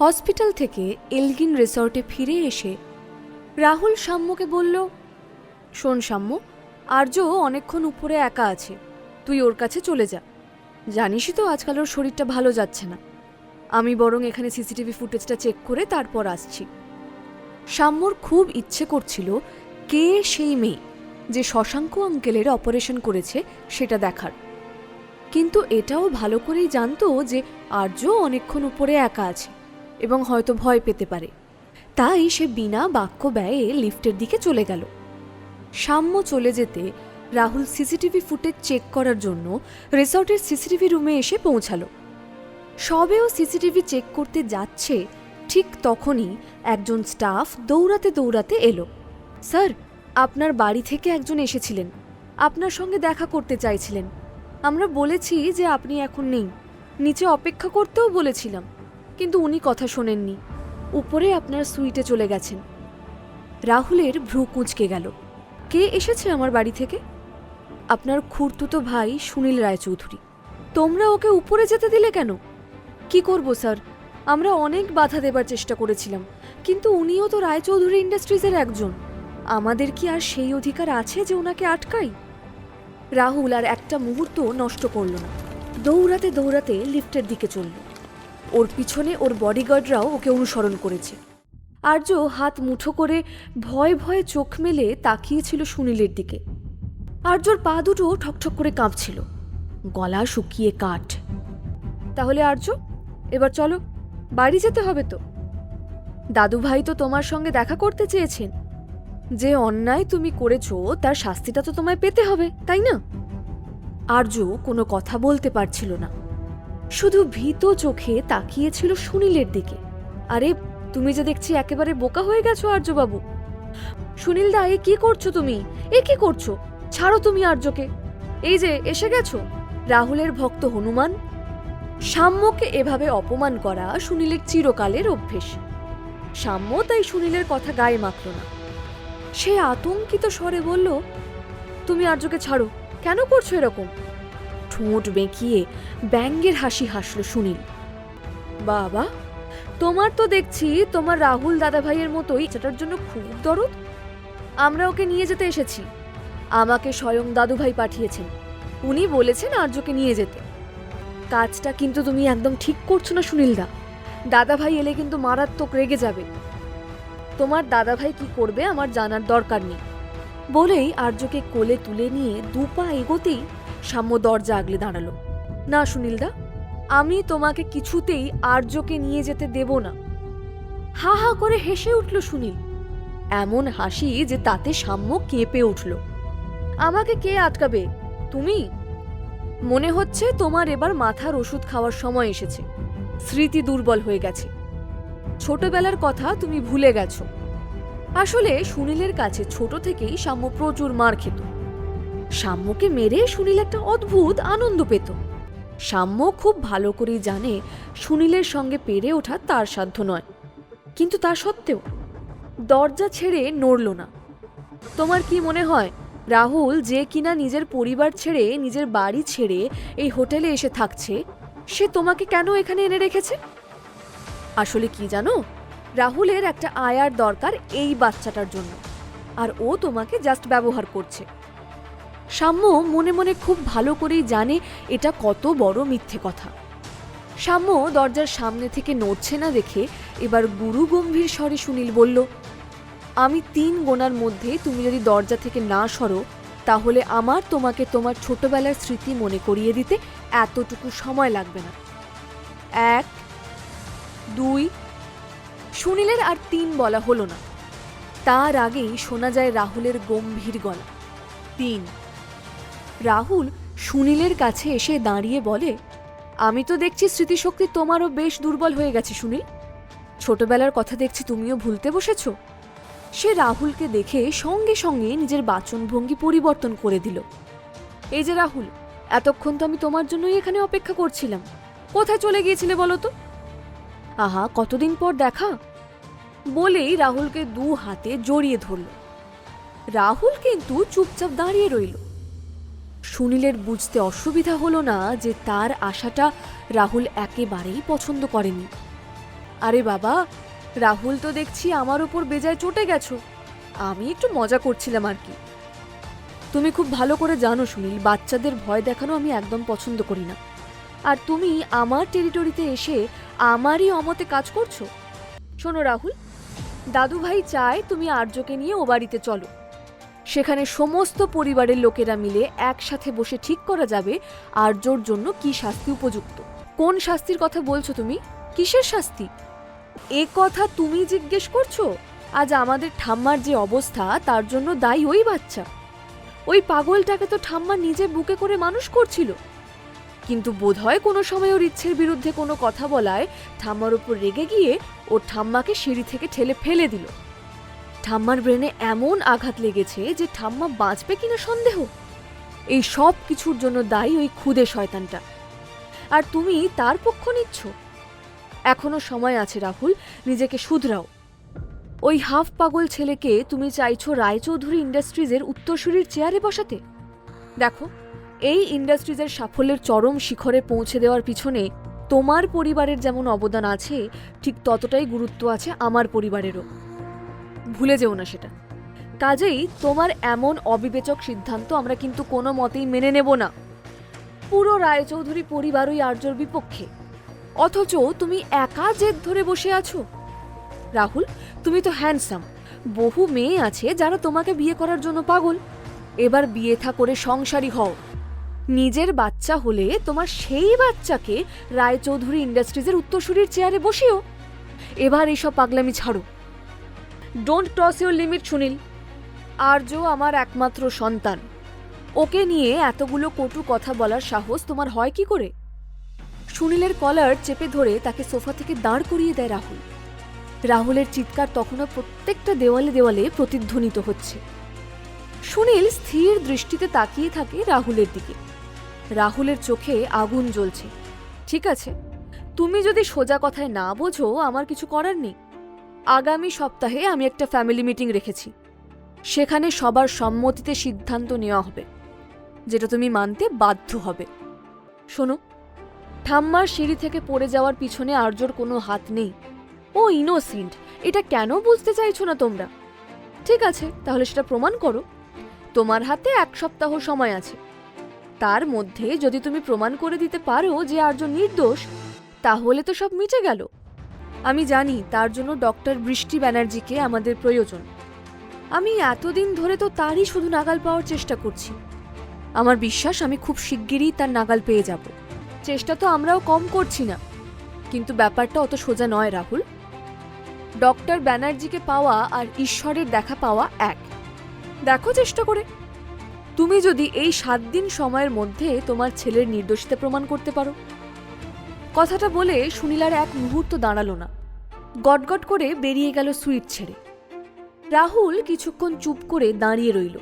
Hospital থেকে Elgin রিসর্টে ফিরে এসে রাহুল সাম্যকে বলল, শোন সাম্য আর্য অনেকক্ষণ উপরে একা আছে। তুই ওর কাছে চলে যা। জানিসই তো আজকাল ওর শরীরটা ভালো যাচ্ছে না। আমি বরং এখানে সিসিটিভি ফুটেজটা চেক করে তারপর আসছি। সাম্যর খুব ইচ্ছে করছিল, কে সেই মেয়ে যে শশাঙ্ক আঙ্কেলের অপারেশন করেছে সেটা দেখার? কিন্তু এটাও ভালো করেই জানতো যে আর্য অনেকক্ষণ উপরে একা আছে। এবং হয়তো ভয় পেতে পারে। তাই সে বিনা বাক্য ব্যয়ে লিফটের দিকে চলে গেল। সাম্য চলে যেতে রাহুল সিসিটিভি ফুটেজ চেক করার জন্য রিসর্টের সিসিটিভি রুমে এসে পৌঁছালো। সবেও সিসিটিভি চেক করতে যাচ্ছে, ঠিক তখনই একজন স্টাফ দৌড়াতে দৌড়াতে এলো। স্যার, আপনার বাড়ি থেকে একজন এসেছিলেন। আপনার সঙ্গে দেখা করতে চাইছিলেন। আমরা বলেছি যে আপনি এখন নেই। নিচে অপেক্ষা করতেও বলেছিলাম। কিন্তু উনি কথা শোনেননি। উপরে আপনার সুইটে চলে গেছেন। রাহুলের ভ্রু কুঁচকে গেল। কে এসেছে আমার বাড়ি থেকে? আপনার খুড়তুতো ভাই সুনীল রায়চৌধুরী। তোমরা ওকে উপরে যেতে দিলে কেন? কি করব, স্যার? আমরা অনেক বাধা দেবার চেষ্টা করেছিলাম, কিন্তু উনিও তো রায়চৌধুরী ইন্ডাস্ট্রিজের একজন। আমাদের কি আর সেই অধিকার আছে যে ওনাকে আটকাই? রাহুল আর একটা মুহূর্ত নষ্ট করল না। দৌড়াতে দৌড়াতে লিফটের দিকে চলল। ওর পিছনে ওর বডিগার্ডরাও ওকে অনুসরণ করেছে। আর্য হাত মুঠো করে ভয়ে ভয়ে চোখ মেলে তাকিয়েছিল সুনীলের দিকে। আর্যর পা দুটো ঠকঠক করে কাঁপছিল। গলা শুকিয়ে কাঠ। তাহলে আর্য, এবার চলো, বাড়ি যেতে হবে তো। দাদু ভাই তো তোমার সঙ্গে দেখা করতে চেয়েছেন। যে অন্যায় তুমি করেছ, তার শাস্তিটা তো তোমায় পেতে হবে, তাই না? আর্য কোনো কথা বলতে পারছিল না। শুধু ভীত চোখে তাকিয়েছিল সুনীলের দিকে। আরে, তুমি যে দেখছি একেবারে বোকা হয়ে গেছো আর্যবাবু। সুনীল দা, এ কি করছ তুমি? এ কি করছ? ছাড়ো তুমি আর্যকে। এই যে, এসে গেছো? রাহুলের ভক্ত হনুমান। সাম্যকে এভাবে অপমান করা সুনীলের চিরকালের অভ্যেস। সাম্য তাই সুনীলের কথা গায়ে মাখল না। সে আতঙ্কিত স্বরে বলল, তুমি আর্যকে ছাড়ো। কেন করছ এরকম? ঠোঁট বেঁকিয়ে ব্যঙ্গের হাসি হাসল সুনীল। বাবা, তোমার তো দেখছি তোমার রাহুল দাদাভাইয়ের মতোই সেটার জন্য খুব দরদ। আমরা ওকে নিয়ে যেতে এসেছি। আমাকে স্বয়ং দাদুভাই পাঠিয়েছেন। উনি বলেছেন আর্যকে নিয়ে যেতে। কাজটা কিন্তু তুমি একদম ঠিক করছ না সুনীলদা। দাদাভাই এলে কিন্তু মারাত্মক রেগে যাবে। তোমার দাদাভাই কি করবে আমার জানার দরকার নেই। বলেই আর্যকে কোলে তুলে নিয়ে দু পা এগোতেই সাম্য দরজা আগলে দাঁড়াল। না, সুনীলদা, আমি তোমাকে কিছুতেই আর্যকে নিয়ে যেতে দেব না। হা হা করে হেসে উঠল সুনীল। এমন হাসি যে তাতে সাম্য কেঁপে উঠল। আমাকে কে আটকাবে? তুমি? মনে হচ্ছে তোমার এবার মাথার ওষুধ খাওয়ার সময় এসেছে। স্মৃতি দুর্বল হয়ে গেছে। ছোটবেলার কথা তুমি ভুলে গেছো। আসলে সুনীলের কাছে ছোট থেকেই সাম্য প্রচুর মার খেত। সাম্যকে মেরে সুনীল একটা অদ্ভুত আনন্দ পেত। সাম্য খুব ভালো করেই জানে সুনীলের সঙ্গে পেরে ওঠা তার সাধ্য নয়। কিন্তু তা সত্ত্বেও দরজা ছেড়ে নড়ল না। তোমার কি মনে হয়, রাহুল যে কিনা নিজের পরিবার ছেড়ে নিজের বাড়ি ছেড়ে এই হোটেলে এসে থাকছে, সে তোমাকে কেন এখানে এনে রেখেছে? আসলে কি জানো, রাহুলের একটা আয়ার দরকার এই বাচ্চাটার জন্য, আর ও তোমাকে জাস্ট ব্যবহার করছে। সাম্য মনে মনে খুব ভালো করেই জানে এটা কত বড় মিথ্যে কথা। সাম্য দরজার সামনে থেকে নড়ছে না দেখে এবার গুরু গম্ভীর স্বরে সুনীল বলল, আমি তিন গোনার মধ্যে তুমি যদি দরজা থেকে না সরো, তাহলে আমার তোমাকে তোমার ছোটবেলার স্মৃতি মনে করিয়ে দিতে এতটুকু সময় লাগবে না। এক, দুই, সুনীলের আর তিন বলা হলো না। তার আগেই শোনা যায় রাহুলের গম্ভীর গলা। তিন রাহুল সুনীলের কাছে এসে দাঁড়িয়ে বলে, আমি তো দেখছি স্মৃতিশক্তি তোমারও বেশ দুর্বল হয়ে গেছে, সুনীল। ছোটবেলার কথা দেখছি তুমিও ভুলতে বসেছ। সে রাহুলকে দেখে সঙ্গে সঙ্গে নিজের বাচনভঙ্গি পরিবর্তন করে দিল। এই যে রাহুল, এতক্ষণ তো আমি তোমার জন্যই এখানে অপেক্ষা করছিলাম। কোথায় চলে গিয়েছিলে বলো তো? আহা, কতদিন পর দেখা? বলেই রাহুলকে দু হাতে জড়িয়ে ধরল। রাহুল কিন্তু চুপচাপ দাঁড়িয়ে রইল। সুনীলের বুঝতে অসুবিধা হলো না যে তার আশাটা রাহুল একেবারেই পছন্দ করেনি। আরে বাবা, রাহুল তো দেখছি আমার ওপর বেজায় চটে গেছো। আমি একটু মজা করছিলাম আর কি। তুমি খুব ভালো করে জানো সুনীল, বাচ্চাদের ভয় দেখানো আমি একদম পছন্দ করি না। আর তুমি আমার টেরিটরিতে এসে আমারই অমতে কাজ করছ? শোনো রাহুল দাদু ভাই চায় তুমি আর্যকে নিয়ে ও বাড়িতে চলো। সেখানে সমস্ত পরিবারের লোকেরা মিলে একসাথে বসে ঠিক করা যাবে আর্যর জন্য কি শাস্তি উপযুক্ত। কোন শাস্তির কথা বলছো তুমি? কিসের শাস্তি? এ কথা তুমি জিজ্ঞেস করছ? আজ আমাদের ঠাম্মার যে অবস্থা, তার জন্য দায়ী ওই বাচ্চা। ওই পাগলটাকে তো ঠাম্মা নিজে বুকে করে মানুষ করছিল। কিন্তু বোধহয় কোনো সময় ওর ইচ্ছের বিরুদ্ধে কোনো কথা বলায় ঠাম্মার উপর রেগে গিয়ে ও ঠাম্মাকে সিঁড়ি থেকে ঠেলে ফেলে দিল। ঠাম্মার ব্রেনে এমন আঘাত লেগেছে যে ঠাম্মা বাঁচবে কিনা সন্দেহ? এই সব কিছুর জন্য দায়ী ওই ক্ষুদে শয়তানটা। আর তুমি তার পক্ষ নিচ্ছ? এখনও সময় আছে, রাহুল, নিজেকে শুধরাও। ওই হাফ পাগল ছেলেকে তুমি চাইছো রায়চৌধুরী ইন্ডাস্ট্রিজের উত্তরসূরির চেয়ারে বসাতে? দেখো, এই ইন্ডাস্ট্রিজের সাফল্যের চরম শিখরে পৌঁছে দেওয়ার পিছনে তোমার পরিবারের যেমন অবদান আছে, ঠিক ততটাই গুরুত্ব আছে আমার পরিবারেরও। ভুলে যেও না সেটা। কাজেই তোমার এমন অবিবেচক সিদ্ধান্ত আমরা কিন্তু কোনো মতেই মেনে নেব না। পুরো রায়চৌধুরী পরিবার ওই আর্যর বিপক্ষে। অথচ তুমি একা জেদ ধরে বসে আছো? রাহুল, তুমি তো হ্যান্ডসাম বহু মেয়ে আছে যারা তোমাকে বিয়ে করার জন্য পাগল। এবার বিয়ে থা করে সংসারী হও। নিজের বাচ্চা হলে তোমার সেই বাচ্চাকে রায়চৌধুরী ইন্ডাস্ট্রিজের উত্তরসূরির চেয়ারে বসিও। এবার এইসব পাগলামি ছাড়ো। Don't cross your limit Sunil Arya আমার একমাত্র সন্তান। ওকে নিয়ে এতগুলো কটু কথা বলার সাহস তোমার হয় কি করে? সুনীলের কলার চেপে ধরে তাকে সোফা থেকে দাঁড় করিয়ে দেয় রাহুল। রাহুলের চিৎকার তখনও প্রত্যেকটা দেওয়ালে দেওয়ালে প্রতিধ্বনিত হচ্ছে। সুনীল স্থির দৃষ্টিতে তাকিয়ে থাকে রাহুলের দিকে। রাহুলের চোখে আগুন জ্বলছে। ঠিক আছে, তুমি যদি সোজা কথায় না বোঝো, আমার কিছু করার নেই। আগামী সপ্তাহে আমি একটা ফ্যামিলি মিটিং রেখেছি। সেখানে সবার সম্মতিতে সিদ্ধান্ত নেওয়া হবে, যেটা তুমি মানতে বাধ্য হবে। শোনো, ঠাম্মার সিঁড়ি থেকে পড়ে যাওয়ার পিছনে আর্যর কোনো হাত নেই। ও ইনোসেন্ট এটা কেন বুঝতে চাইছো না তোমরা? ঠিক আছে, তাহলে সেটা প্রমাণ করো। তোমার হাতে এক সপ্তাহ সময় আছে। তার মধ্যে যদি তুমি প্রমাণ করে দিতে পারো যে আর্য নির্দোষ, তাহলে তো সব মিটে গেল। আমি জানি তার জন্য ডক্টর বৃষ্টি ব্যানার্জিকে আমাদের প্রয়োজন। আমি এতদিন ধরে তো তারই শুধু নাগাল পাওয়ার চেষ্টা করছি। আমার বিশ্বাস, আমি খুব শিগগিরই তার নাগাল পেয়ে যাব। চেষ্টা তো আমরাও কম করছি না। কিন্তু ব্যাপারটা অত সোজা নয়, রাহুল। ডক্টর ব্যানার্জিকে পাওয়া আর ঈশ্বরের দেখা পাওয়া এক। দেখো চেষ্টা করে। তুমি যদি এই সাত দিন সময়ের মধ্যে তোমার ছেলের নির্দোষিতা প্রমাণ করতে পারো। কথাটা বলে সুনীলার এক মুহূর্ত দাঁড়াল না। গটগট করে বেরিয়ে গেল সুইট ছেড়ে। রাহুল কিছুক্ষণ চুপ করে দাঁড়িয়ে রইল।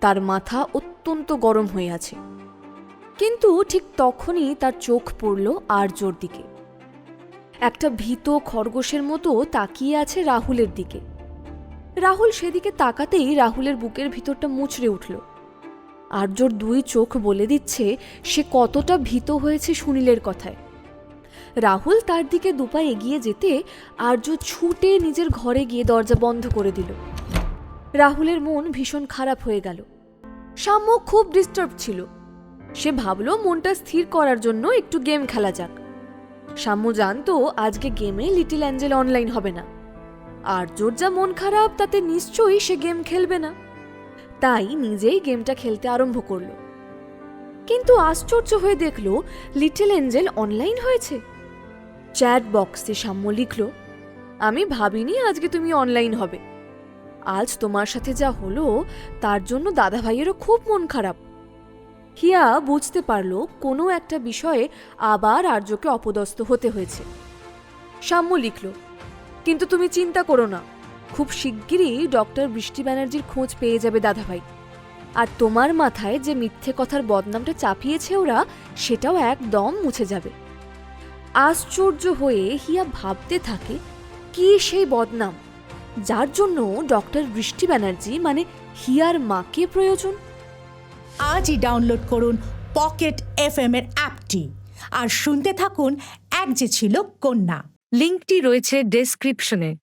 তার মাথা অত্যন্ত গরম হয়ে আছে। কিন্তু ঠিক তখনই তার চোখ পড়ল আর্যর দিকে। একটা ভীত খরগোশের মতো তাকিয়ে আছে রাহুলের দিকে। রাহুল সেদিকে তাকাতেই রাহুলের বুকের ভিতরটা মুচড়ে উঠল। আর্যর দুই চোখ বলে দিচ্ছে সে কতটা ভীত হয়েছে সুনীলের কথায়। রাহুল তার দিকে দুপা এগিয়ে যেতে আর্য ছুটে নিজের ঘরে গিয়ে দরজা বন্ধ করে দিল। রাহুলের মন ভীষণ খারাপ হয়ে গেল। সাম্য খুব ডিস্টার্ব ছিল। সে ভাবল, মনটা স্থির করার জন্য একটু গেম খেলা যাক। সাম্য জানতো, আজকে গেমে লিটিল অ্যাঞ্জেল অনলাইন হবে না। আর জোর যা মন খারাপ, তাতে নিশ্চয়ই সে গেম খেলবে না। তাই নিজেই গেমটা খেলতে আরম্ভ করল। কিন্তু আশ্চর্য হয়ে দেখল, লিটল এঞ্জেল অনলাইন হয়েছে। চ্যাট বক্সে সাম্য লিখল, আমি ভাবিনি আজকে তুমি অনলাইন হবে। আজ তোমার সাথে যা হলো, তার জন্য দাদা ভাইয়েরও খুব মন খারাপ। হিয়া বুঝতে পারল কোনো একটা বিষয়ে আবার আর্যকে অপদস্থ হতে হয়েছে। সাম্য লিখল, কিন্তু তুমি চিন্তা করো না, খুব শিগগিরই ডক্টর বৃষ্টি ব্যানার্জির খোঁজ পেয়ে যাবে দাদাভাই। আর তোমার মাথায় যে মিথ্যে কথার বদনামটা চাপিয়েছে ওরা, সেটাও একদম মুছে যাবে। আশ্চর্য হয়ে হিয়া ভাবতে থাকে কি সেই বদনাম? যার জন্য ডক্টর বৃষ্টি ব্যানার্জি মানে হিয়ার মাকে প্রয়োজন? আজই ডাউনলোড করুন পকেট এফ এর অ্যাপটি আর শুনতে থাকুন এক যে ছিল কন্যা। লিঙ্কটি রয়েছে ডেসক্রিপশনে।